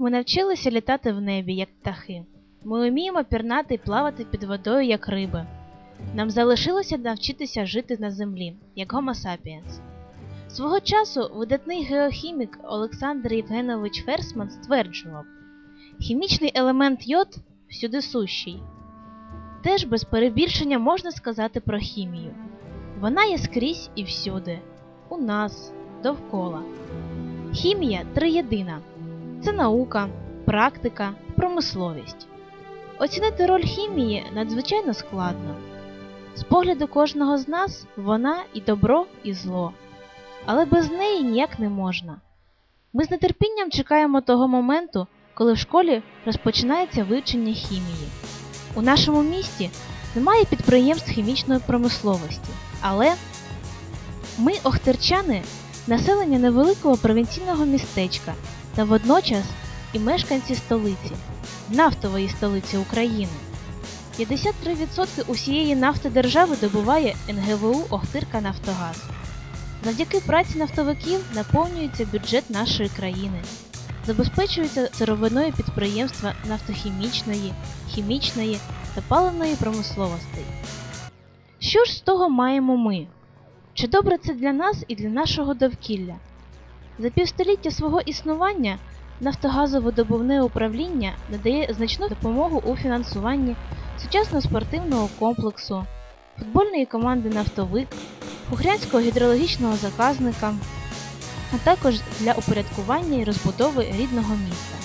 ми навчилися літати в небі, як птахи. Ми вміємо пірнати і плавати під водою, як риби. Нам залишилося навчитися жити на землі, як Homo sapiens. Свого часу видатний геохімік Олександр Євгенович Ферсман стверджував, хімічний елемент йод всюди сущий. Теж без перебільшення можна сказати про хімію. Вона є скрізь і всюди, у нас, довкола. Хімія триєдина це наука, практика, промисловість. Оцінити роль хімії надзвичайно складно. З погляду кожного з нас вона і добро, і зло, але без неї ніяк не можна. Ми з нетерпінням чекаємо того моменту, коли в школі розпочинається вивчення хімії. У нашому місті немає підприємств хімічної промисловості, але ми, охтерчани, населення невеликого провінційного містечка та водночас і мешканці столиці, нафтової столиці України. 53% усієї нафти держави добуває НГВУ Охтирка Нафтогаз. Завдяки праці нафтовиків наповнюється бюджет нашої країни, забезпечується сировиною підприємства нафтохімічної, хімічної та паливної промисловостей. Що ж з того маємо ми? Чи добре це для нас і для нашого довкілля? За півстоліття свого існування Нафтогазовидобувне управління надає значну допомогу у фінансуванні сучасного спортивного комплексу, футбольної команди Нафтовик, Хухрянського гідрологічного заказника, а також для упорядкування і розбудови рідного міста.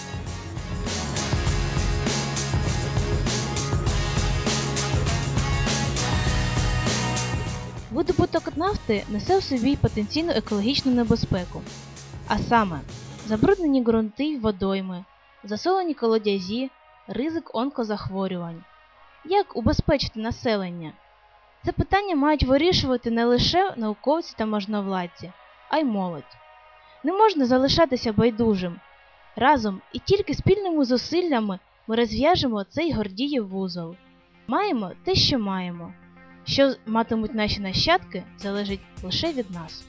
Видобуток нафти несе в собі потенційну екологічну небезпеку, а саме забруднені ґрунти й водойми, засолені колодязі, ризик онкозахворювань. Як убезпечити населення? Це питання мають вирішувати не лише науковці та можновладці, а й молодь. Не можна залишатися байдужим. Разом і тільки спільними зусиллями ми розв'яжемо цей гордіїв вузол. Маємо те, що маємо. Що матимуть наші нащадки, залежить лише від нас.